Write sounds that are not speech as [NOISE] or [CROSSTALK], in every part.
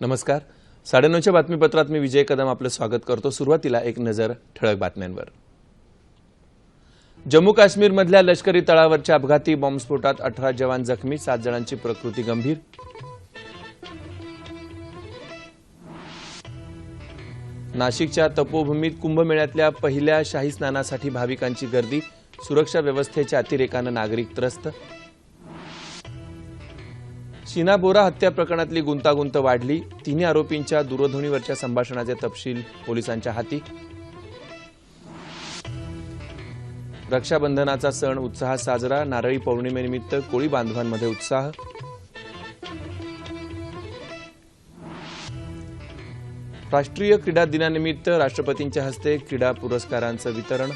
नमस्कार. साडेनऊच्या बातमीपत्रात मी विजय कदम आपलं स्वागत करतो. सुरुवातीला एक नजर ठळक बातम्यांवर. जम्मू काश्मीरमधल्या लष्करी तळावरच्या अपघाती बॉम्बस्फोटात अठरा जवान जखमी सात जणांची प्रकृती गंभीर. नाशिकच्या तपोभूमीत कुंभमेळ्यातल्या पहिल्या शाही स्नानासाठी भाविकांची गर्दी सुरक्षा व्यवस्थेच्या अतिरेकानं नागरिक त्रस्त शीना बोरा हत्या प्रकरणातली गुंतागुंत वाढली. तिन्ही आरोपींच्या दूरध्वनीवरच्या संभाषणाचे तपशील पोलिसांच्या हाती. रक्षाबंधनाचा सण उत्साहात साजरा. नारळी पौर्णिमेनिमित्त कोळी बांधवांमध्ये उत्साह. राष्ट्रीय क्रीडा दिनानिमित्त राष्ट्रपतींच्या हस्ते क्रीडा पुरस्कारांचं वितरण.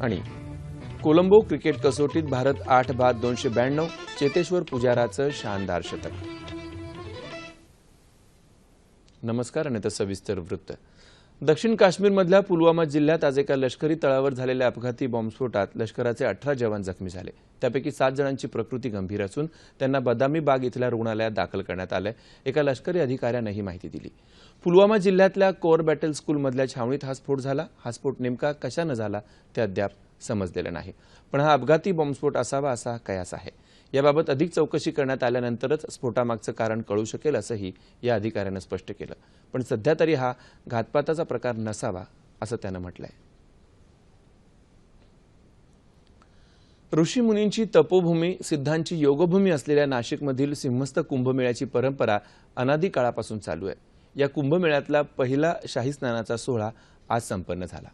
आणि कोलंबो क्रिकेट कसोटीत भारत आठ बाद दोनशे ब्याण्णव चेतेश्वर पुजाराचं शानदार शतक. नमस्कार आणि सविस्तर वृत्त. दक्षिण काश्मीरमधल्या पुलवामा जिल्ह्यात आज एका लष्करी तळावर झालेल्या अपघाती बॉम्बस्फोटात लष्कराचे अठरा जवान जखमी झाले. त्यापैकी सात जणांची प्रकृती गंभीर असून त्यांना बदामी बाग इथल्या रुग्णालयात दाखल करण्यात आलं एका लष्करी अधिकाऱ्यानं ही माहिती दिली. पुलवामा जिल्ह्यातल्या कोर बॅटल स्कूलमधल्या छावणीत हा स्फोट झाला. हा स्फोट नेमका कशानं झाला? ते अद्याप समजलेलं नाही. पण हा अपघाती बॉम्बस्फोट असावा असा कयास आहे. याबाबत अधिक चौकशी करण्यात आल्यानंतरच स्फोटामागचं कारण कळू शकेल असंही या अधिकाऱ्यानं स्पष्ट केलं. पण सध्या तरी हा घातपाताचा प्रकार नसावा असं त्यानं म्हटलंय. ऋषीमुनींची तपोभूमी सिद्धांची योगभूमी असलेल्या नाशिकमधील सिंहस्थ कुंभमेळ्याची परंपरा अनादी काळापासून चालू आहे. या कुंभमेळ्यातला पहिला शाही स्नानाचा सोहळा आज संपन्न झाला.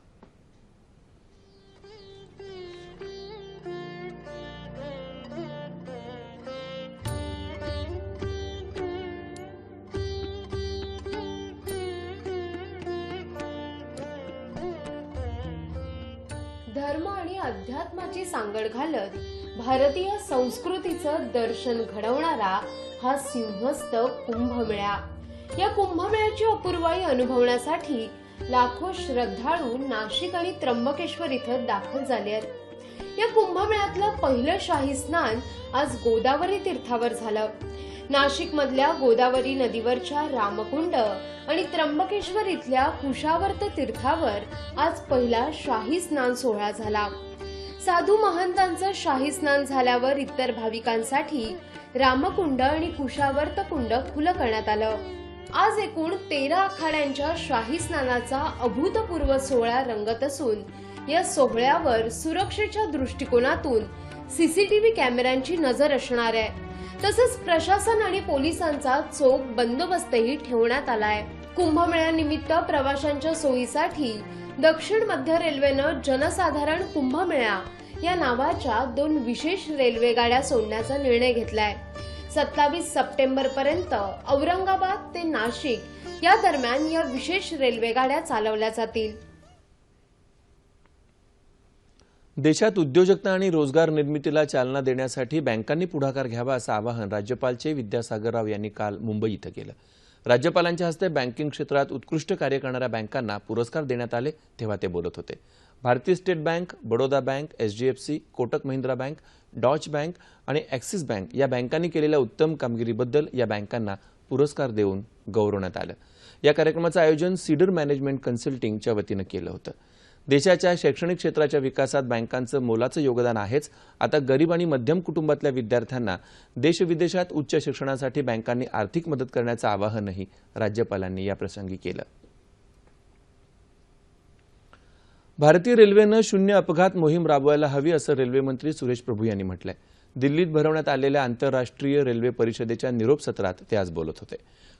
अध्यात्माची सांगड घालत भारतीय संस्कृतीचं दर्शन घडवणारा हा सिंहस्थ कुंभमेळा. या कुंभमेळ्याची अपूर्वाई अनुभवण्यासाठी लाखो श्रद्धाळू नाशिक आणि त्र्यंबकेश्वर इथं दाखल झाले आहेत. या कुंभमेळ्यातलं पहिलं शाही स्नान आज गोदावरी तीर्थावर झालं. नाशिक मधल्या गोदावरी नदीवरच्या रामकुंड आणि त्र्यंबकेश्वर इथल्या कुशावर्त तीर्थावर आज पहिला शाही स्नान सोहळा झाला. साधू महंतांचं शाही स्नान झाल्यावर इतर भाविकांसाठी रामकुंड आणि कुशावर्त कुंड खुलं करण्यात आलं. आज एकूण तेरा आखाड्यांच्या शाही स्नानाचा अभूतपूर्व सोहळा रंगत असून या सोहळ्यावर सुरक्षेच्या दृष्टिकोनातून सीसीटीव्ही कॅमेऱ्यांची नजर असणार आहे. तसंच प्रशासन आणि पोलिसांचा चोख बंदोबस्तही ठेवण्यात आलाय. कुंभमेळ्यानिमित्त प्रवाशांच्या सोयीसाठी दक्षिण मध्य रेल्वेनं जनसाधारण कुंभमेळा या नावाच्या दोन विशेष रेल्वे गाड्या सोडण्याचा निर्णय घेतलाय. सत्तावीस सप्टेंबर पर्यंत औरंगाबाद ते नाशिक या दरम्यान या विशेष रेल्वे गाड्या चालवल्या जातील. देशात उद्योजकता आणि रोजगार निर्मितीला चालना देण्यासाठी बँकांनी पुढाकार घ्यावा असं आवाहन राज्यपाल चे विद्यासागर राव यांनी काल मुंबई इथं केलं. राज्यपालांच्या हस्ते बँकिंग क्षेत्रात उत्कृष्ट कार्य करणाऱ्या बँकांना पुरस्कार देण्यात आले तेव्हा ते बोलत होते. भारतीय state bank Baroda bank HDFC Kotak Mahindra bank Deutsche bank आणि ॲक्सिस बँक या बँकांनी केलेल्या उत्तम कामगिरीबद्दल या बँकांना पुरस्कार देऊन गौरवण्यात आलं. या कार्यक्रमाचं आयोजन सीडर मॅनेजमेंट कन्सल्टिंगच्या वतीनं केलं होतं. देशाच्या शैक्षणिक क्षेत्राच्या विकासात बँकांचं मोलाचं योगदान आहेच. आता गरीब आणि मध्यम कुटुंबातल्या विद्यार्थ्यांना देशविदेशात उच्च शिक्षणासाठी बँकांनी आर्थिक मदत करण्याचं आवाहनही राज्यपालांनी याप्रसंगी केलं. भारतीय रेल्वेनं शून्य अपघात मोहीम राबवायला हवी असं रेल्वेमंत्री सुरेश प्रभू यांनी म्हटलंय. दिल्लीत भरवण्यात आलेल्या आंतरराष्ट्रीय रेल्वे परिषदेच्या निरोप सत्रात ते आज बोलत होते.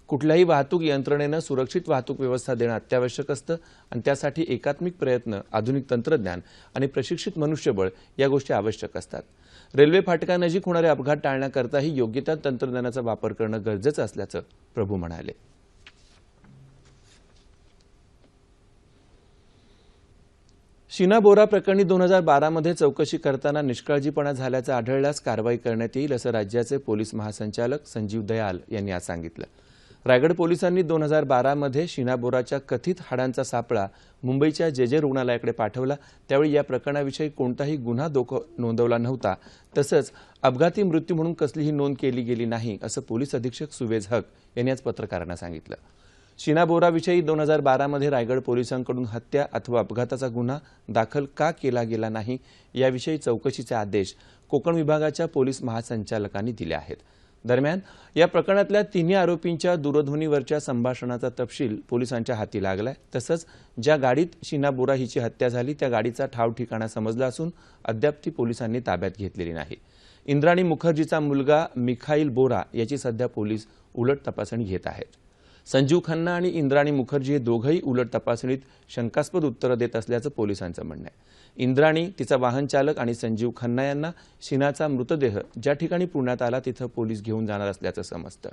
कुठल्याही वाहतूक यंत्रणेनं सुरक्षित वाहतूक व्यवस्था देणं अत्यावश्यक असतं आणि त्यासाठी एकात्मिक प्रयत्न आधुनिक तंत्रज्ञान आणि प्रशिक्षित मनुष्यबळ या गोष्टी आवश्यक असतात. रेल्वे फाटकानजीक होणारे अपघात टाळण्याकरताही योग्य त्या तंत्रज्ञानाचा वापर करणं गरजेचं असल्याचं प्रभू म्हणाले. शीना बोरा प्रकरणी दोन हजार बारामध्ये चौकशी करताना निष्काळजीपणा झाल्याचं आढळल्यास कारवाई करण्यात येईल असं राज्याचे पोलीस महासंचालक संजीव दयाल यांनी आज सांगितलं. रायगड पोलिसांनी दोन हजार बारामध्ये शीना बोराच्या कथित हाडांचा सापळा मुंबईच्या जे जे रुग्णालयाकडे पाठवला. त्यावेळी या प्रकरणाविषयी कोणताही गुन्हा दोख नोंदवला नव्हता. तसंच अपघाती मृत्यू म्हणून कसलीही नोंद केली गेली नाही असं पोलीस अधीक्षक सुवेज हक यांनी आज पत्रकारांना सांगितलं. शीना बोराविषयी दोन हजार बारामध्ये रायगड पोलिसांकडून हत्या अथवा अपघाताचा गुन्हा दाखल का केला गेला नाही याविषयी चौकशीचे आदेश कोकण विभागाच्या पोलीस महासंचालकांनी दिले आहेत. दरम्यान या प्रकरणातल्या तिन्ही आरोपींच्या दूरध्वनीवरच्या संभाषणाचा तपशील पोलिसांच्या हाती लागलाय. तसंच ज्या गाडीत शीना बोरा हिची हत्या झाली त्या गाडीचा ठाव ठिकाणा समजला असून अद्याप ती पोलिसांनी ताब्यात घेतलेली नाही. इंद्राणी मुखर्जीचा मुलगा मिखाईल बोरा याची सध्या पोलीस उलट तपासणी घेत आहेत. संजीव खन्ना आणि इंद्राणी मुखर्जी हे दोघंही उलट तपासणीत शंकास्पद उत्तरं देत असल्याचं पोलिसांचं म्हणणं आहे. इंद्राणी तिचा वाहन चालक आणि संजीव खन्ना यांना शिनाचा मृतदेह ज्या ठिकाणी पुण्यात आला तिथं पोलीस घेऊन जाणार असल्याचं समजतं.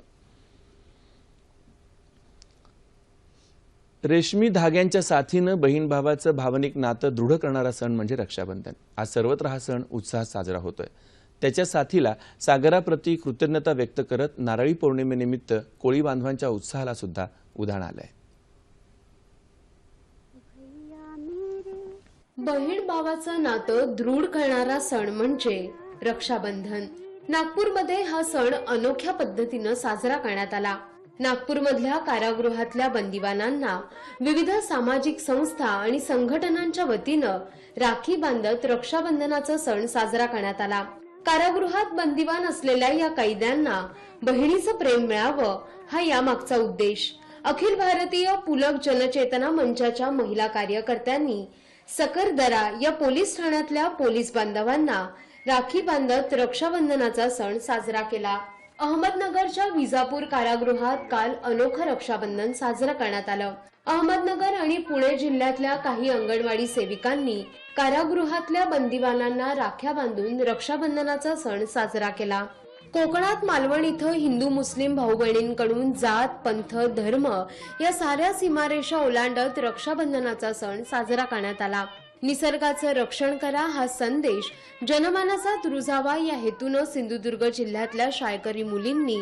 रेशमी धाग्यांच्या साथीनं बहीण भावाचं भावनिक नातं दृढ करणारा सण म्हणजे रक्षाबंधन. आज सर्वत्र हा सण उत्साहात साजरा होतोय. त्याच्या साथीला सागराप्रती कृतज्ञता व्यक्त करत नारळी पौर्णिमेनिमित्त कोळी बांधवांच्या उत्साहाला सुद्धा उधाण आलंय. बहीण भावाचं नातं दृढ करणारा सण म्हणजे रक्षाबंधन. नागपूरमध्ये हा सण अनोख्या पद्धतीनं साजरा करण्यात आला. नागपूरमधल्या कारागृहातल्या बंदिवानांना विविध सामाजिक संस्था आणि संघटनांच्या वतीनं राखी बांधत रक्षाबंधनाचा सण साजरा करण्यात आला. कारागृहात बंदिवान असलेल्या या कैद्यांना बहिणीचं प्रेम मिळावं हा यामागचा उद्देश. अखिल भारतीय पुलक जनचेतना मंचाच्या महिला कार्यकर्त्यांनी सकरदरा या पोलीस ठाण्यातल्या पोलीस बांधवांना राखी बांधत रक्षाबंधनाचा सण साजरा केला. अहमदनगरच्या विजापूर कारागृहात काल अनोखं रक्षाबंधन साजरं करण्यात आलं. अहमदनगर आणि पुणे जिल्ह्यातल्या काही अंगणवाडी सेविकांनी कारागृहातल्या बंदिवानांना राख्या बांधून रक्षाबंधनाचा सण साजरा केला. कोकणात मालवण इथं हिंदू मुस्लिम भाऊ बहिणींकडून जात पंथ धर्म या साऱ्या सीमारेषा ओलांडत रक्षाबंधनाचा सण साजरा करण्यात आला. निसर्गाचं रक्षण करा हा संदेश जनमानसात रुजावा या हेतूनं सिंधुदुर्ग जिल्ह्यातल्या शाळकरी मुलींनी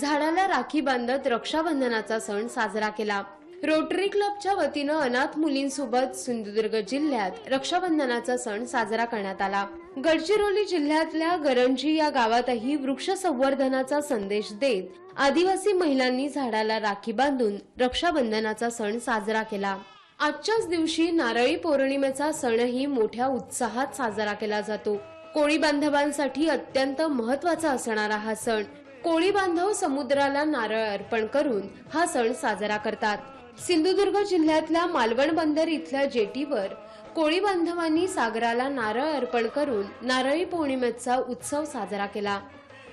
झाडाला राखी बांधत रक्षाबंधनाचा सण साजरा केला. रोटरी क्लबच्या वतीनं अनाथ मुलींसोबत सिंधुदुर्ग जिल्ह्यात रक्षाबंधनाचा सण साजरा करण्यात आला. गडचिरोली जिल्ह्यातल्या गरंजी या गावातही वृक्ष संवर्धनाचा संदेश देत आदिवासी महिलांनी झाडाला राखी बांधून रक्षाबंधनाचा सण साजरा केला. आजच्याच दिवशी नारळी पौर्णिमेचा सणही मोठ्या उत्साहात साजरा केला जातो. कोळी बांधवांसाठी अत्यंत महत्त्वाचा असणारा हा सण. कोळी बांधव समुद्राला नारळ अर्पण करून हा सण साजरा करतात. सिंधुदुर्ग जिल्ह्यातल्या मालवण बंदर इथल्या जेटीवर कोळी बांधवांनी सागराला नारळ अर्पण करून नारळी पौर्णिमेचा उत्सव साजरा केला.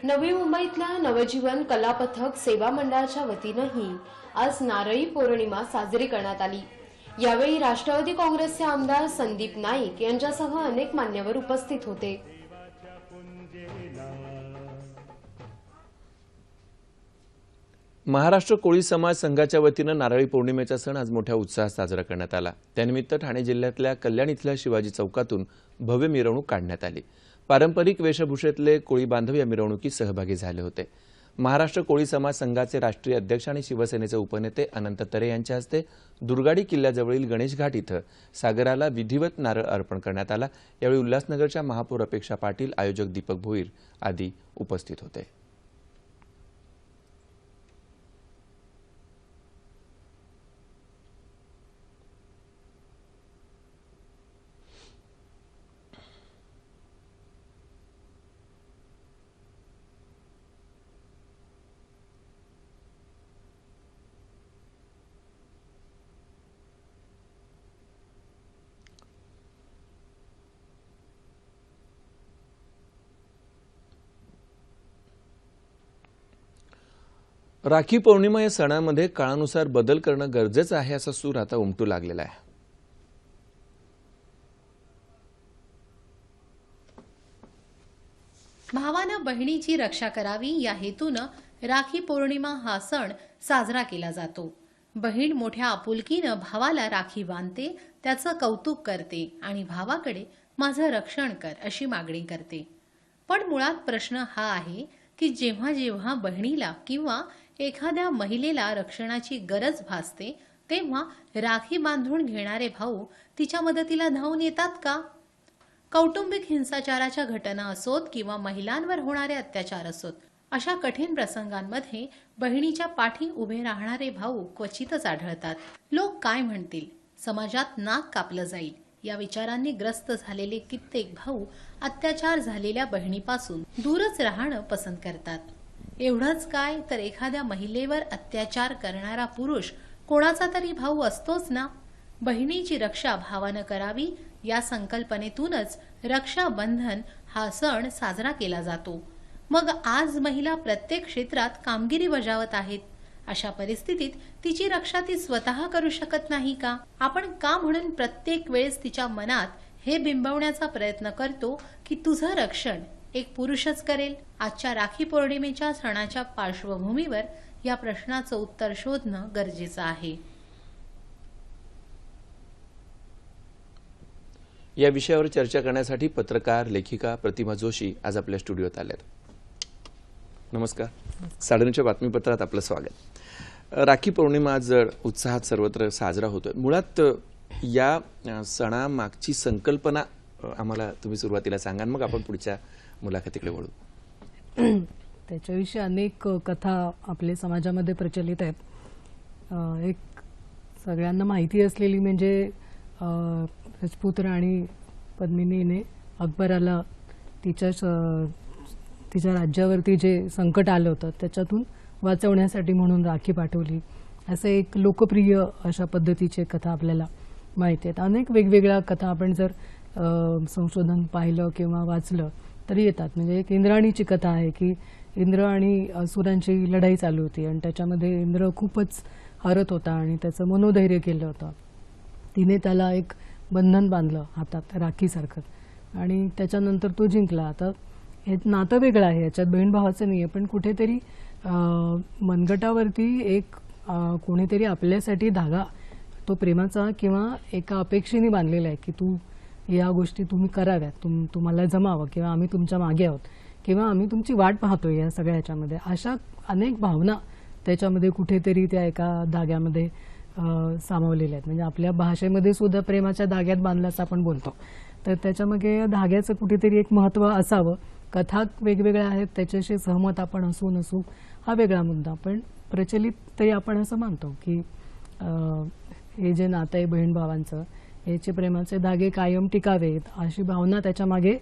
नवी मुंबईतल्या नवजीवन कलापथक सेवा मंडळाच्या वतीनंही आज नारळी पौर्णिमा साजरी करण्यात आली. यावेळी राष्ट्रवादी काँग्रेसचे आमदार संदीप नाईक यांच्यासह अनेक मान्यवर उपस्थित होते. महाराष्ट्र कोळी समाज संघाच्या वतीनं नारळी पौर्णिमेचा सण आज मोठ्या उत्साहात साजरा करण्यात आला. त्यानिमित्त ठाणे जिल्ह्यातल्या कल्याण इथल्या शिवाजी चौकातून भव्य मिरवणूक काढण्यात आली. पारंपरिक वेशभूषेतले कोळी बांधव या मिरवणुकीत सहभागी झाले होते. महाराष्ट्र कोळी समाज संघाचे राष्ट्रीय अध्यक्ष आणि शिवसेनेचे उपनेते अनंत तरे यांच्या हस्ते दुर्गाडी किल्ल्याजवळील गणेश घाट इथं सागराला विधिवत नारळ अर्पण करण्यात आला. यावेळी उल्हासनगरच्या महापौर अपेक्षा पाटील आयोजक दीपक भोईर आदी उपस्थित होते. राखी पौर्णिमा या सणामध्ये काळानुसार बदल करणं गरजेचं आहे असा सूर आता उमटू लागलेला आहे. भावानं बहिणीची रक्षा करावी या हेतूनं राखी पौर्णिमा हा सण साजरा केला जातो. बहीण मोठ्या आपुलकीनं भावाला राखी बांधते त्याचं कौतुक करते आणि भावाकडे माझं रक्षण कर अशी मागणी करते. पण मुळात प्रश्न हा आहे की जेव्हा जेव्हा बहिणीला किंवा एखाद्या महिलेला रक्षणाची गरज भासते तेव्हा राखी बांधून घेणारे भाऊ तिच्या मदतीला धावून येतात का? कौटुंबिक हिंसाचाराच्या घटना असोत किंवा महिलांवर होणारे अत्याचार असोत अशा कठीण प्रसंगांमध्ये बहिणीच्या पाठी उभे राहणारे भाऊ क्वचितच आढळतात. लोक काय म्हणतील? समाजात नाक कापलं जाईल. या विचारांनी ग्रस्त झालेले कित्येक भाऊ अत्याचार झालेल्या बहिणीपासून दूरच राहणं पसंत करतात. एवढंच काय तर एखाद्या महिलेवर अत्याचार करणारा पुरुष कोणाचा तरी भाऊ असतोच ना? बहिणीची रक्षा भावानं करावी या संकल्पनेतूनच रक्षाबंधन हा सण साजरा केला जातो. मग आज महिला प्रत्येक क्षेत्रात कामगिरी बजावत आहेत. अशा परिस्थितीत तिची रक्षा ती स्वतः करू शकत नाही का? आपण का म्हणून प्रत्येक वेळेस तिच्या मनात हे बिंबवण्याचा प्रयत्न करतो की तुझं रक्षण एक पुरुषच करेल. आजच्या राखी पौर्णिमेच्या सणाच्या पार्श्वभूमीवर या प्रश्नाचं उत्तर शोधणं गरजेचं आहे. या विषयावर चर्चा करण्यासाठी पत्रकार लेखिका प्रतिमा जोशी आज आपल्या स्टुडिओत आल्यात. नमस्कार. साडेनऊच्या बातमीपत्रात आपलं स्वागत. राखी पौर्णिमा आज अ, उत्साहात सर्वत्र साजरा होतोय. मुळात या सणामागची संकल्पना आम्हाला तुम्ही सुरुवातीला सांगा मग आपण पुढच्या मुलाखतीकडे वळू [CLEARS THROAT] त्याच्याविषयी अनेक कथा आपल्या समाजामध्ये प्रचलित आहेत. एक सगळ्यांना माहिती असलेली म्हणजे राजपूत राणी पद्मिनीने अकबराला तिच्या स- तिच्या राज्यावरती जे संकट आलं होतं त्याच्यातून वाचवण्यासाठी म्हणून राखी पाठवली. असं एक लोकप्रिय अशा पद्धतीची कथा आपल्याला माहिती आहेत. अनेक वेगवेगळ्या कथा आपण जर संशोधन पाहिलं किंवा वाचलं तरी येतात. म्हणजे एक इंद्राणीची कथा आहे की इंद्र आणि असुरांची लढाई चालू होती आणि त्याच्यामध्ये इंद्र खूपच हरत होता आणि त्याचं मनोधैर्य केलं होतं. तिने त्याला एक बंधन बांधलं हातात राखीसारखं. आणि त्याच्यानंतर तो जिंकला. आता हे नातं वेगळं आहे. याच्यात बहीण भावाचं नाही आहे पण कुठेतरी मनगटावरती एक कोणीतरी आपल्यासाठी धागा तो प्रेमाचा किंवा एका अपेक्षेने बांधलेला आहे की तू या गोष्टी तुम्ही कराव्यात. तुम तुम्हाला जमावं किंवा आम्ही तुमच्या मागे आहोत किंवा आम्ही तुमची वाट पाहतोय या सगळ्या ह्याच्यामध्ये. अशा अनेक भावना त्याच्यामध्ये कुठेतरी त्या एका धाग्यामध्ये सामावलेल्या आहेत. म्हणजे आपल्या भाषेमध्ये सुद्धा प्रेमाच्या धाग्यात बांधल्याचं आपण बोलतो. तर त्याच्यामागे धाग्याचं कुठेतरी एक महत्त्व असावं. कथा वेगवेगळ्या आहेत त्याच्याशी सहमत आपण असू नसू हा वेगळा मुद्दा. पण प्रचलित तरी आपण असं मानतो की हे जे नातं आहे बहीण भावांचं याचे प्रेमाचे धागे कायम टिकावेत. अशी भावना त्याच्यामागे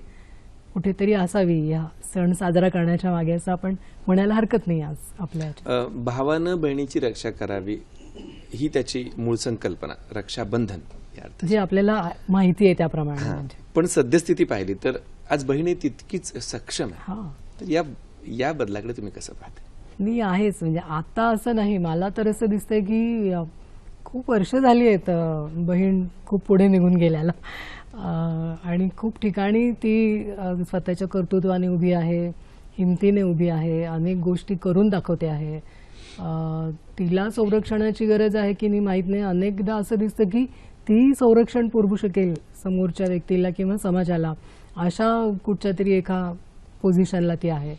कुठेतरी असावी. या सण साजरा करण्याच्या मागे असं आपण म्हणायला हरकत नाही आज आपल्या भावानं बहिणीची रक्षा करावी ही त्याची मूळ संकल्पना रक्षाबंधन जे आपल्याला माहिती आहे त्याप्रमाणे. म्हणजे. पण सद्यस्थिती पाहिली तर आज बहिणी तितकीच सक्षम आहे. हा. तर या या बदलाकडे तुम्ही कसं पाहता? मी आहेच. म्हणजे आता असं नाही. मला तर असं दिसतंय की खूप वर्ष झाली आहेत बहीण खूप पुढे निघून गेल्याला. आणि खूप ठिकाणी ती स्वतःच्या कर्तृत्वाने उभी आहे हिमतीने उभी आहे अनेक गोष्टी करून दाखवते आहे. तिला संरक्षणाची गरज आहे की नाही माहीत नाही. अनेकदा असं दिसतं की ती संरक्षण पुरवू शकेल समोरच्या व्यक्तीला किंवा समाजाला. अशा कुठच्या तरी एका पोझिशनला ती आहे.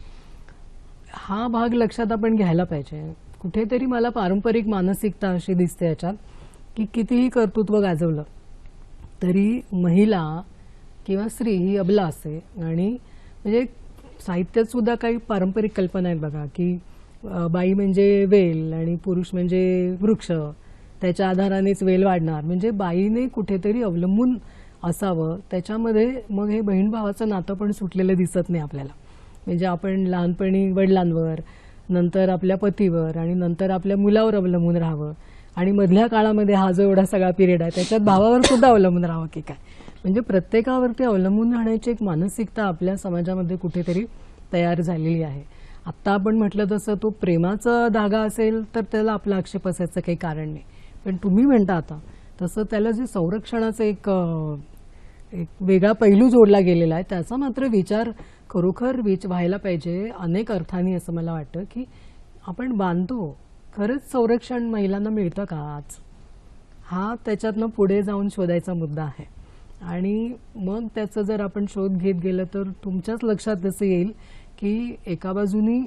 हा भाग लक्षात आपण घ्यायला पाहिजे. कुठेतरी मला पारंपरिक मानसिकता अशी दिसते याच्यात की कितीही कर्तृत्व गाजवलं तरी महिला किंवा स्त्री ही अबला असते आणि म्हणजे साहित्यात सुद्धा काही पारंपरिक कल्पना आहेत बघा की बाई म्हणजे वेल आणि पुरुष म्हणजे वृक्ष त्याच्या आधारानेच वेल वाढणार. म्हणजे बाईने कुठेतरी अवलंबून असावं त्याच्यामध्ये मग हे बहीण भावाचं नातं पण सुटलेलं दिसत नाही आपल्याला. म्हणजे आपण लहानपणी वडिलांवर नंतर आपल्या पतीवर आणि नंतर आपल्या मुलावर अवलंबून राहावं. आणि मधल्या काळामध्ये हा जो एवढा सगळा पिरियड आहे त्याच्यात भावावर सुद्धा अवलंबून राहावं की काय? म्हणजे प्रत्येकावरती अवलंबून राहण्याची एक मानसिकता आपल्या समाजामध्ये कुठेतरी तयार झालेली आहे. आत्ता आपण म्हटलं तसं तो प्रेमाचा धागा असेल तर त्याला आपला आक्षेप असायचं काही कारण नाही. पण तुम्ही म्हणता आता तसं त्याला जे संरक्षणाचं एक एक वेगळा पैलू जोडला गेलेला आहे. त्याचा मात्र विचार खरोखर विच व्हायला पाहिजे अनेक अर्थाने असं मला वाटतं की आपण बांधतो. खरंच संरक्षण महिलांना मिळतं का आज? हा त्याच्यातनं पुढे जाऊन शोधायचा मुद्दा आहे. आणि मग त्याचं जर आपण शोध घेत गेलं तर तुमच्याच लक्षात असं येईल की एका बाजूनी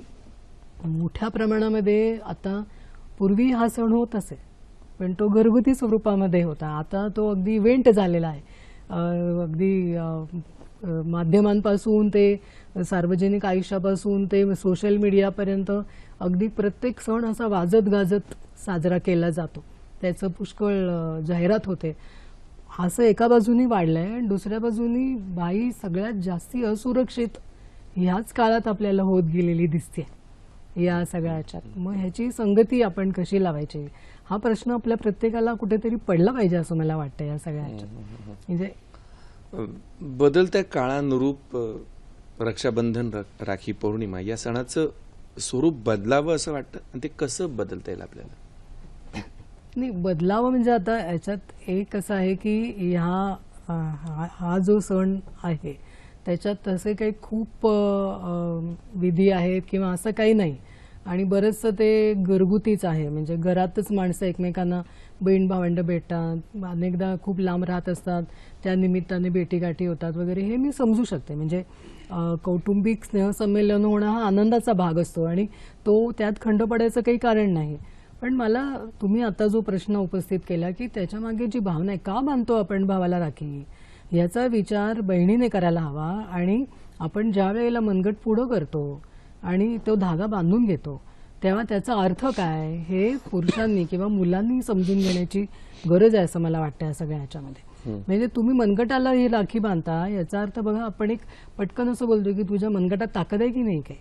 मोठ्या प्रमाणामध्ये आता पूर्वी हा सण होत असे पण तो घरगुती स्वरूपामध्ये होता. आता तो अगदी इव्हेंट झालेला आहे. अगदी माध्यमांपासून ते सार्वजनिक आयुष्यापासून ते सोशल मीडियापर्यंत अगदी प्रत्येक सण असा वाजत गाजत साजरा केला जातो. त्याचं पुष्कळ जाहिरात होते. असं एका बाजूनी वाढलंय आणि दुसऱ्या बाजूनी बाई सगळ्यात जास्ती असुरक्षित ह्याच काळात आपल्याला होत गेलेली दिसते या सगळ्या ह्याच्यात मग ह्याची संगती आपण कशी लावायची? हा प्रश्न आपल्या प्रत्येकाला कुठेतरी पडला पाहिजे असं मला वाटतं या सगळ्या ह्याच्यात म्हणजे बदलत्या काळानुरूप रक्षाबंधन राखी पौर्णिमा या सणाचं स्वरूप बदलावं असं वाटतं? आणि ते कसं बदलता येईल आपल्याला? नाही बदलावं म्हणजे आता याच्यात एक असं आहे की ह्या हा हा जो सण आहे त्याच्यात तसे काही खूप विधी आहेत किंवा असं काही नाही. आणि बरंचसं ते घरगुतीच आहे. म्हणजे घरातच माणसं एकमेकांना बहीण भावंड भेटतात अनेकदा खूप लांब राहत असतात त्या निमित्ताने भेटीगाठी होतात वगैरे हे मी समजू शकते. म्हणजे कौटुंबिक स्नेहसंमेलन होणं हा आनंदाचा भाग असतो आणि तो त्यात खंड पडायचं काही कारण नाही. पण मला तुम्ही आता जो प्रश्न उपस्थित केला की त्याच्यामागे जी भावना आहे का बांधतो आपण भावाला राखी? याचा विचार बहिणीने करायला हवा आणि आपण ज्या वेळेला मनगट पुढं करतो आणि तो धागा बांधून घेतो. तेव्हा त्याचा अर्थ काय हे पुरुषांनी किंवा मुलांनी समजून घेण्याची गरज आहे असं मला वाटतं या सगळ्या ह्याच्यामध्ये. म्हणजे तुम्ही मनगटाला ही राखी बांधता याचा अर्थ बघा आपण एक पटकन असं बोलतो की तुझ्या मनगटात ताकद आहे की नाही काही?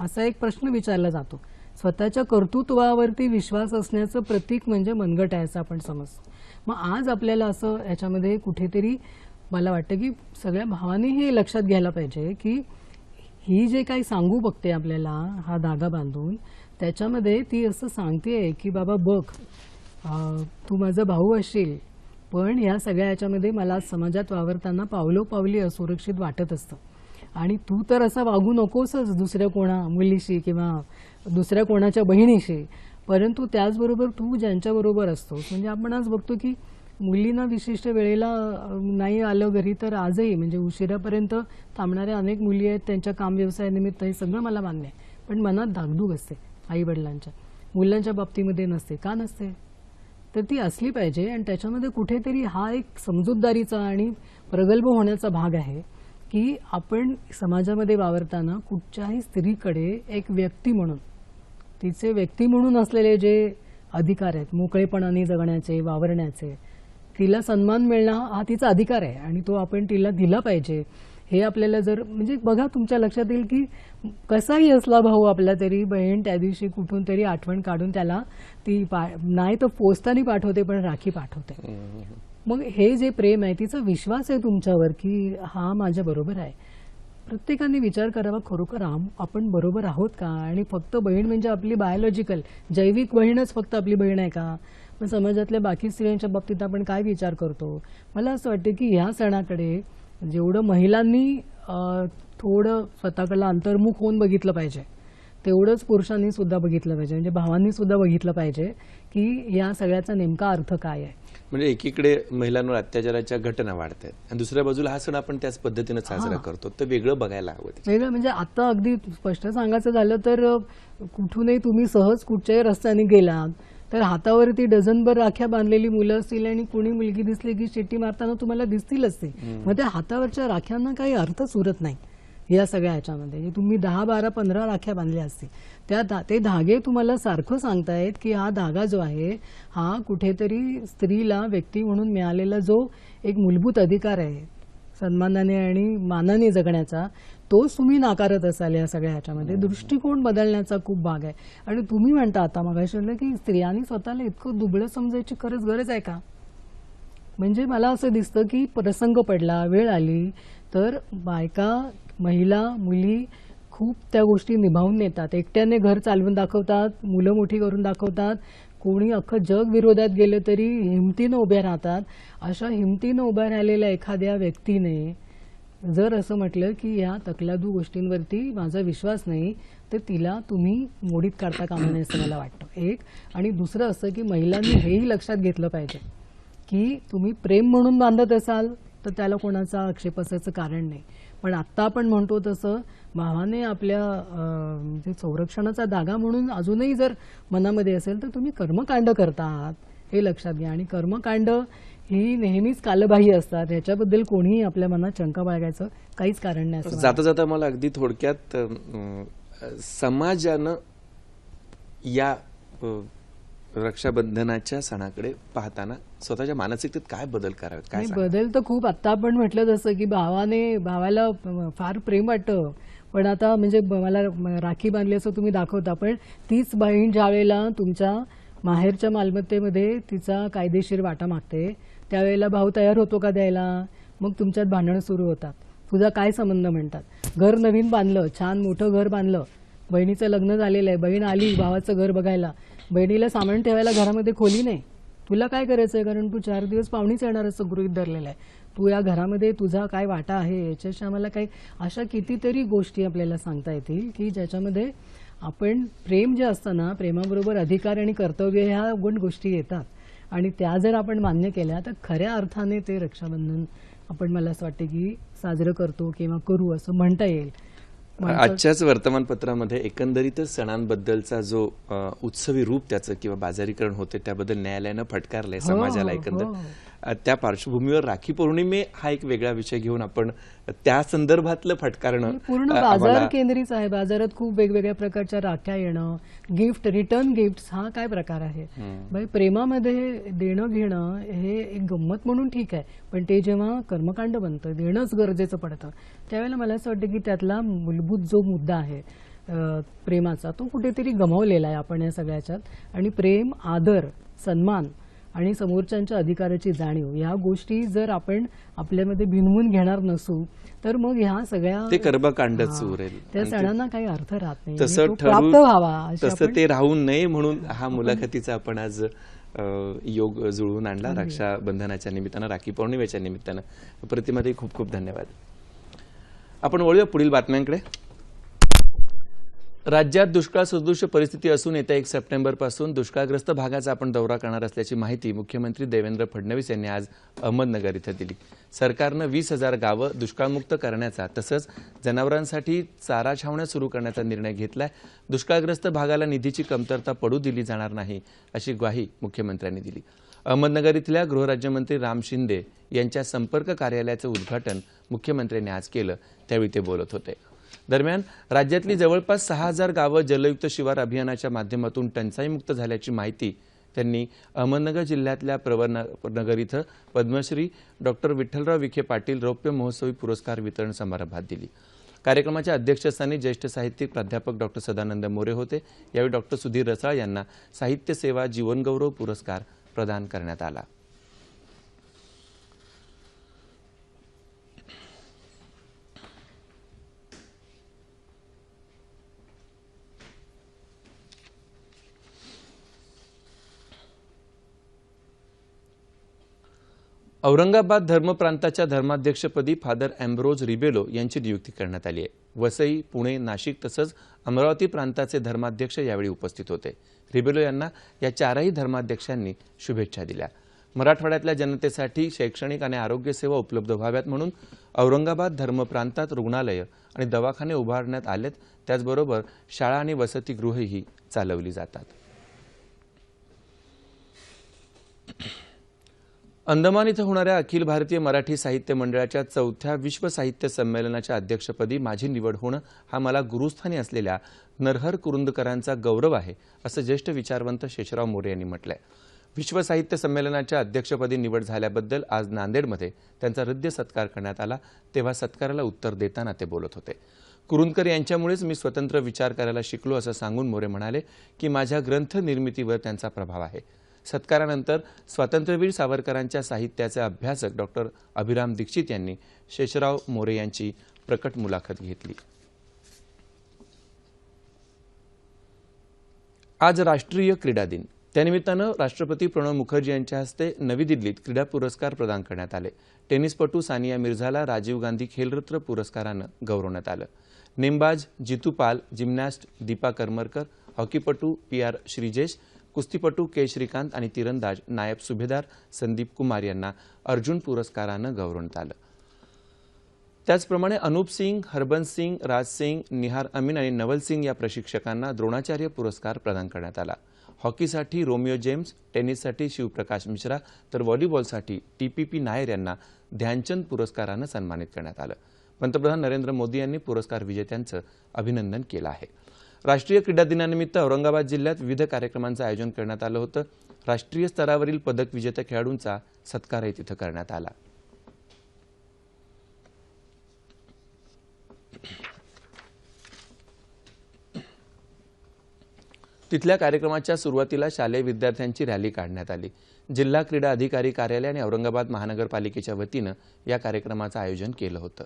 असा एक प्रश्न विचारला जातो. स्वतःच्या कर्तृत्वावरती विश्वास असण्याचं प्रतीक म्हणजे मनगट आहे असं आपण समजतो. मग आज आपल्याला असं याच्यामध्ये कुठेतरी मला वाटतं की सगळ्या भावांनी हे लक्षात घ्यायला पाहिजे की ही जे काही सांगू बघते आपल्याला हा धागा बांधून त्याच्यामध्ये ती असं सांगते की बाबा बघ तू माझा भाऊ असशील पण या सगळ्या याच्यामध्ये मला समाजात वावरताना पावलोपावली असुरक्षित वाटत असतं. आणि तू तर असा वागू नकोसच दुसऱ्या कोणा मुलीशी किंवा दुसऱ्या कोणाच्या बहिणीशी. परंतु त्याचबरोबर तू ज्यांच्याबरोबर असतोस म्हणजे आपण आज बघतो की मुलींना विशिष्ट वेळेला नाही आलं घरी तर आजही म्हणजे उशिरापर्यंत थांबणाऱ्या अनेक मुली आहेत त्यांच्या काम व्यवसायानिमित्त हे सगळं मला मान्य आहे. पण मनात धाकधूक असते आई वडिलांच्या मुलांच्या बाबतीमध्ये नसते का नसते? तर ती असली पाहिजे आणि त्याच्यामध्ये कुठेतरी हा एक समजूतदारीचा आणि प्रगल्भ होण्याचा भाग आहे की आपण समाजामध्ये वावरताना कुठच्याही स्त्रीकडे एक व्यक्ती म्हणून तिचे व्यक्ती म्हणून असलेले जे अधिकार आहेत मोकळेपणाने जगण्याचे वावरण्याचे तिला सन्मान मिळणं हा तिचा अधिकार आहे आणि तो आपण तिला दिला पाहिजे. हे आपल्याला जर म्हणजे बघा तुमच्या लक्षात येईल की कसाही असला भाऊ आपला तरी बहीण त्या दिवशी कुठून तरी आठवण काढून त्याला ती पा नाही तर पोचतानी पाठवते पण राखी पाठवते. मग हे जे प्रेम आहे तिचा विश्वास आहे तुमच्यावर की हा माझ्या बरोबर आहे. प्रत्येकाने विचार करावा खरोखर आम आपण बरोबर आहोत का? आणि फक्त बहीण म्हणजे आपली बायोलॉजिकल जैविक बहीणच फक्त आपली बहीण आहे का? पण समाजातल्या बाकी स्त्रियांच्या बाबतीत आपण काय विचार करतो? मला असं वाटतं की ह्या सणाकडे जेवढं महिलांनी थोडं स्वतःकडलं अंतर्मुख होऊन बघितलं पाहिजे तेवढंच पुरुषांनी सुद्धा बघितलं पाहिजे. म्हणजे भावांनी सुद्धा बघितलं पाहिजे की या सगळ्याचा नेमका अर्थ काय आहे. म्हणजे एकीकडे महिलांवर अत्याचाराच्या घटना वाढत आहेत आणि दुसऱ्या बाजूला हा सण आपण त्याच पद्धतीनं साजरा करतो. तर वेगळं बघायला हवं. वेगळं म्हणजे आता अगदी स्पष्ट सांगायचं झालं तर कुठूनही तुम्ही सहज कुठच्याही रस्त्याने गेलात तर हातावरती डझनभर राख्या बांधलेली मुलं असतील आणि कुणी मुलगी दिसली की शिट्टी मारताना तुम्हाला दिसतीलच ते मग त्या हातावरच्या राख्यांना काही अर्थच उरत नाही. या सगळ्या ह्याच्यामध्ये. म्हणजे तुम्ही दहा बारा पंधरा राख्या बांधल्या असतील. त्या ते धागे तुम्हाला सारखं सांगतायत की हा धागा जो आहे हा कुठेतरी स्त्रीला व्यक्ती म्हणून मिळालेला जो एक मूलभूत अधिकार आहे सन्मानाने आणि मानाने जगण्याचा तोच तुम्ही नाकारत असाल या सगळ्या ह्याच्यामध्ये. दृष्टिकोन बदलण्याचा खूप भाग आहे. आणि तुम्ही म्हणता आता म्हणलं की स्त्रियांनी स्वतःला इतकं दुबळं समजायची खरंच गरज आहे का? म्हणजे मला असं दिसतं की प्रसंग पडला वेळ आली तर बायका महिला मुली खूप त्या गोष्टी निभावून नेतात. एकट्याने घर चालवून दाखवतात मुलं मोठी करून दाखवतात कोणी अख्खं जग विरोधात गेलं तरी हिमतीनं उभ्या राहतात. अशा हिमतीनं उभ्या राहिलेल्या एखाद्या व्यक्तीने जर असं म्हटलं की या तकलादू गोष्टींवरती माझा विश्वास नाही तर तिला तुम्ही मोडीत काढता कामा नये असं मला वाटतं. एक. आणि दुसरं असं की महिलांनी हेही लक्षात घेतलं पाहिजे की तुम्ही प्रेम म्हणून बांधत असाल तर त्याला कोणाचा आक्षेप असायचं कारण नाही. पण आत्ता आपण म्हणतो तसं भावाने आपल्या म्हणजे संरक्षणाचा धागा म्हणून अजूनही जर मनामध्ये असेल तर तुम्ही कर्मकांड करता आहात हे लक्षात घ्या. आणि कर्मकांड ही नेहमीच कालबाह्य असतात. ह्याच्याबद्दल कोणीही आपल्या मनात शंका बाळगायचं काहीच कारण नाही जाता जाता मला अगदी थोडक्यात समाजानं या रक्षाबंधनाच्या सणाकडे पाहताना स्वतःच्या मानसिकतेत काय बदल करावेत? काय? बदल तर खूप. आता आपण म्हटलं जसं की भावाने भावाला फार प्रेम वाटतं. पण आता म्हणजे मला राखी बांधली असं तुम्ही दाखवता पण तीच बहीण ज्या वेळेला तुमच्या माहेरच्या मालमत्तेमध्ये तिचा कायदेशीर वाटा मागते त्यावेळेला भाऊ तयार होतो का द्यायला? मग तुमच्यात भांडणं सुरू होतात. तुझा काय संबंध म्हणतात? घर नवीन बांधलं छान मोठं घर बांधलं बहिणीचं लग्न झालेलं आहे. बहीण आली भावाचं घर बघायला. बहिणीला सामान ठेवायला घरामध्ये खोली नाही. तुला काय करायचंय? कारण तू चार दिवस पाहुणीच येणार असं गृहित धरलेलं आहे. तू या घरामध्ये तुझा काय वाटा आहे? याच्याशी आम्हाला काही अशा कितीतरी गोष्टी आपल्याला सांगता येतील की ज्याच्यामध्ये आपण प्रेम जे असतं ना प्रेमाबरोबर अधिकार आणि कर्तव्य ह्या गुण गोष्टी येतात. आणि त्या जर आपण मान्य केल्या तर खऱ्या अर्थाने ते रक्षाबंधन आपण मला असं वाटतं की साजरं करतो किंवा करू असं म्हणता येईल. आजच्याच वर्तमानपत्रामध्ये एकंदरीतच सणांबद्दलचा जो उत्सवी रूप त्याचं किंवा बाजारीकरण होते त्याबद्दल न्यायालयानं फटकारलंय हो, समाजाला हो. एकंदर अ, त्या पार्श्वभूमीवर राखी पौर्णिमे हा एक वेगळा विषय घेऊन आपण त्या संदर्भातलं फटकारणं पूर्ण बाजार केंद्रीच आहे बाजारात खूप वेगवेगळ्या प्रकारच्या राख्या येणं गिफ्ट रिटर्न गिफ्ट हा काय प्रकार आहे? बाई प्रेमामध्ये देणं घेणं हे एक गंमत म्हणून ठीक आहे पण ते जेव्हा कर्मकांड बनतं देणंच गरजेचं पडतं त्यावेळेला मला असं वाटतं की त्यातला मूलभूत जो मुद्दा आहे प्रेमाचा तो कुठेतरी गमावलेला आहे आपण या सगळ्याच्यात. आणि प्रेम आदर सन्मान आणि समोरच्यांच्या अधिकाराची जाणीव. या गोष्टी जर आपण आपल्यामध्ये भिनवून घेणार नसू तर मग ह्या सगळ्या ते कर्मकांडच हा. उरेल. त्या सणांना काही अर्थ राहत नाही. तसं आणि तो प्राप्त ठरून व्हावा तसं ते राहू नये म्हणून हा मुलाखतीचा आपण आज योग जुळवून आणला. रक्षाबंधनाच्या निमित्तानं राखी पौर्णिमेच्या निमित्तानं. प्रतिमध्ये खूप खूप धन्यवाद. आपण वळूया पुढील बातम्यांकडे. राज्यात दुष्काळ सदृश परिस्थिती असून येत्या एक सप्टेंबरपासून दुष्काळग्रस्त भागाचा आपण दौरा करणार असल्याची माहिती मुख्यमंत्री देवेंद्र फडणवीस यांनी आज अहमदनगर इथं दिली. सरकारनं वीस हजार गावं दुष्काळमुक्त करण्याचा तसंच जनावरांसाठी चारा छावण्या सुरू करण्याचा निर्णय घेतलाय. दुष्काळग्रस्त भागाला निधीची कमतरता पडू दिली जाणार नाही अशी ग्वाही मुख्यमंत्र्यांनी दिली. अहमदनगर इथल्या गृहराज्यमंत्री राम शिंदे यांच्या संपर्क कार्यालयाचं उद्घाटन मुख्यमंत्र्यांनी आज केलं त्यावेळी ते बोलत होते. दरम्यान राज्यातली जवळपास सहा हजार गावं जलयुक्त शिवार अभियानाच्या माध्यमातून टंचाईमुक्त झाल्याची माहिती त्यांनी अहमदनगर जिल्ह्यातल्या प्रवरनगर इथं पद्मश्री डॉक्टर विठ्ठलराव विखे पाटील रौप्य महोत्सवी पुरस्कार वितरण समारंभात दिली. कार्यक्रमाच्या अध्यक्षस्थानी ज्येष्ठ साहित्यिक प्राध्यापक डॉक्टर सदानंद मोरे होते. यावेळी डॉक्टर सुधीर रसाळ यांना साहित्य सेवा जीवनगौरव पुरस्कार प्रदान करण्यात आला. औरंगाबाद धर्मप्रांताच्या धर्माध्यक्षपदी फादर अँब्रोज रिबेलो यांची नियुक्ती करण्यात आली आहे. वसई पुणे नाशिक तसंच अमरावती प्रांताचे धर्माध्यक्ष यावेळी उपस्थित होते. रिबेलो यांना या चारही धर्माध्यक्षांनी शुभेच्छा दिल्या. मराठवाड्यातल्या जनतेसाठी शैक्षणिक आणि आरोग्य सेवा उपलब्ध व्हाव्यात म्हणून औरंगाबाद धर्मप्रांतात रुग्णालयं आणि दवाखाने उभारण्यात आलेत. त्याचबरोबर शाळा आणि वसतिगृहही चालवली जातात. अंदमान इथं होणाऱ्या अखिल भारतीय मराठी साहित्य मंडळाच्या चौथ्या विश्व साहित्य संमेलनाच्या अध्यक्षपदी माझी निवड होणं हा मला गुरुस्थानी असलेल्या नरहर कुरुंदकरांचा गौरव आहे असं ज्येष्ठ विचारवंत शेषराव मोरे यांनी म्हटलंय. विश्व साहित्य संमेलनाच्या अध्यक्षपदी निवड झाल्याबद्दल आज नांदेडमध्ये त्यांचा हृदय सत्कार करण्यात आला तेव्हा सत्काराला उत्तर देताना ते बोलत होते. कुरुंदकर यांच्यामुळेच मी स्वतंत्र विचार करायला शिकलो असं सांगून मोरे म्हणाले की माझ्या ग्रंथ निर्मितीवर त्यांचा प्रभाव आहे. सत्कारानंतर स्वातंत्र्यवीर सावरकरांच्या साहित्याचे अभ्यासक डॉक्टर अभिराम दीक्षित यांनी शेषराव मोरे यांची प्रकट मुलाखत घेतली. आज राष्ट्रीय क्रीडा दिन. त्यानिमित्तानं राष्ट्रपती प्रणव मुखर्जी यांच्या हस्ते नवी दिल्लीत क्रीडा पुरस्कार प्रदान करण्यात आले. टेनिसपटू सानिया मिर्झाला राजीव गांधी खेलरत्न पुरस्कारानं गौरवण्यात आलं. नेमबाज जितू पाल जिम्नॅस्ट दीपा करमरकर हॉकीपटू पी आर श्रीजेश कुस्तीपटू के श्रीकांत आणि तिरंदाज नायब सुभेदार संदीप कुमार यांना अर्जुन पुरस्कारानं गौरवण्यात आलं. त्याचप्रमाणे अनूप सिंग हरबंस सिंग राज सिंग निहार अमीन आणि नवल सिंग या प्रशिक्षकांना द्रोणाचार्य पुरस्कार प्रदान करण्यात आला. हॉकीसाठी रोमिओ जेम्स टेनिससाठी शिवप्रकाश मिश्रा तर व्हॉलीबॉलसाठी टीपीपी नायर यांना ध्यानचंद पुरस्कारानं सन्मानित करण्यात आलं. पंतप्रधान नरेंद्र मोदी यांनी पुरस्कार विजेत्यांचं अभिनंदन केलं आहे. राष्ट्रीय क्रीडा दिनानिमित्त औरंगाबाद जिल्ह्यात विविध कार्यक्रमांचं आयोजन करण्यात आलं होतं. राष्ट्रीय स्तरावरील पदक विजेत्या खेळाडूंचा सत्कारही तिथं करण्यात आला. तिथल्या कार्यक्रमाच्या सुरुवातीला शालेय विद्यार्थ्यांची रॅली काढण्यात आली. जिल्हा क्रीडा अधिकारी कार्यालय आणि औरंगाबाद महानगरपालिकेच्या वतीनं या कार्यक्रमाचं आयोजन केलं होतं.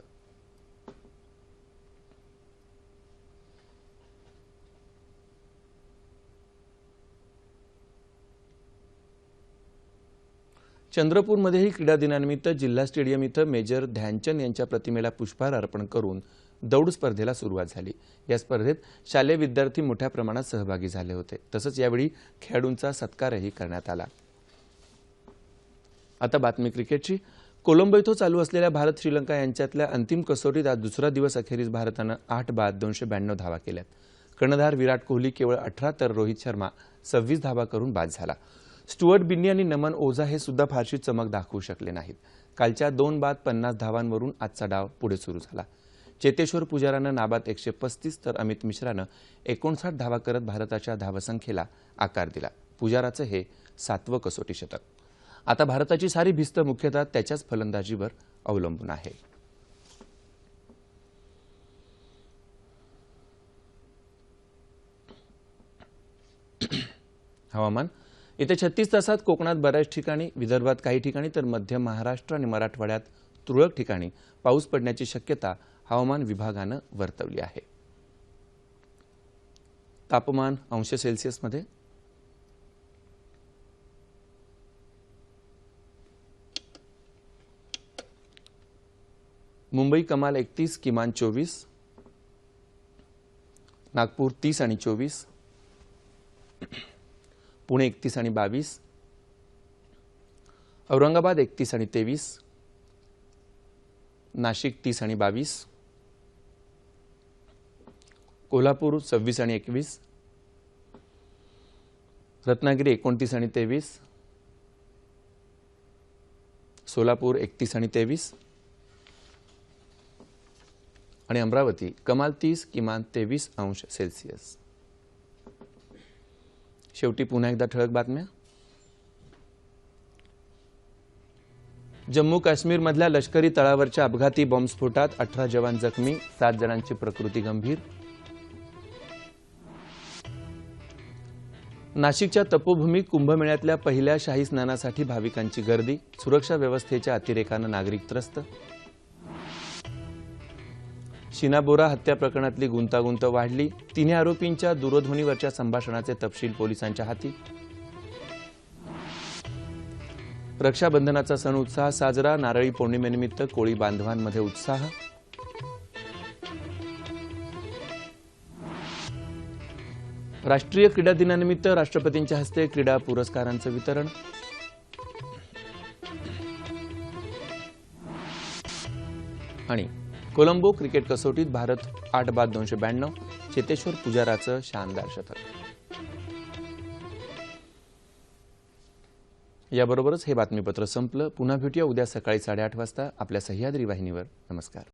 चंद्रपूरमध्येही क्रीडा दिनानिमित्त जिल्हा स्टेडियम इथं मेजर ध्यानचंद यांच्या प्रतिमेला पुष्पहार अर्पण करून दौड स्पर्धेला सुरुवात झाली. या स्पर्धेत शालेय विद्यार्थी मोठ्या प्रमाणात सहभागी झाले होते. तसंच यावेळी खेळाडूंचा सत्कारही करण्यात आला. आता बातमी क्रिकेटची. कोलंबो इथं चालू असलेल्या भारत श्रीलंका यांच्यातल्या अंतिम कसोटीत आज दुसरा दिवस अखेरीस भारतानं आठ बाद दोनशे ब्याण्णव धावा केल्यात. कर्णधार विराट कोहली केवळ अठरा तर रोहित शर्मा सव्वीस धावा करून बाद झाला. स्टुअर्ट बिन्नी आणि नमन ओझा हे सुद्धा फारशी चमक दाखवू शकले नाहीत. कालच्या दोन बाद पन्नास धावांवरून आजचा डाव पुढे सुरू झाला. चेतेश्वर पुजारानं नाबाद एकशे पस्तीस तर अमित मिश्रानं एकोणसाठ धावा करत भारताच्या धावसंख्येला आकार दिला. पुजाराचं हे सातवं कसोटी शतक. आता भारताची सारी भिस्त मुख्यतः त्याच्याच फलंदाजीवर अवलंबून आहे. हवामान येत्या छत्तीस तासात कोकणात बऱ्याच ठिकाणी विदर्भात काही ठिकाणी तर मध्य महाराष्ट्र आणि मराठवाड्यात तुरळक ठिकाणी पाऊस पडण्याची शक्यता हवामान विभागानं वर्तवली आहे. तापमान अंश सेल्सिअसमध्ये मुंबई कमाल एकतीस किमान चोवीस. नागपूर तीस आणि चोवीस. पुणे एकतीस आणि बावीस. औरंगाबाद एकतीस आणि तेवीस. नाशिक तीस आणि बावीस. कोल्हापूर सव्वीस आणि एकवीस. रत्नागिरी एकोणतीस आणि तेवीस. सोलापूर एकतीस आणि तेवीस. आणि अमरावती कमाल तीस किमान तेवीस अंश सेल्सिअस. शेवटी पुन्हा एकदा ठळक बातम्या. जम्मू काश्मीरमधल्या लष्करी तळावरच्या अपघाती बॉम्बस्फोटात अठरा जवान जखमी सात जणांची प्रकृती गंभीर. नाशिकच्या तपोभूमीत कुंभमेळ्यातल्या पहिल्या शाही स्नानासाठी भाविकांची गर्दी सुरक्षा व्यवस्थेच्या अतिरेकानं नागरिक त्रस्त. शिनाबोरा हत्या प्रकरणातली गुंतागुंत वाढली. तिन्ही आरोपींच्या दूरध्वनीवरच्या संभाषणाचे तपशील पोलिसांच्या हाती. रक्षाबंधनाचा सण उत्साह साजरा. नारळी पौर्णिमेनिमित्त कोळी बांधवांमध्ये उत्साह. राष्ट्रीय क्रीडा दिनानिमित्त राष्ट्रपतींच्या हस्ते क्रीडा पुरस्कारांचं वितरण. आणि कोलंबो क्रिकेट कसोटीत भारत आठ बाद दोनशे ब्याण्णव चेतेश्वर पुजाराचं शानदार शतक. याबरोबरच हे बातमीपत्र संपलं. पुन्हा भेटूया उद्या सकाळी साडेआठ वाजता आपल्या सह्याद्री वाहिनीवर. नमस्कार.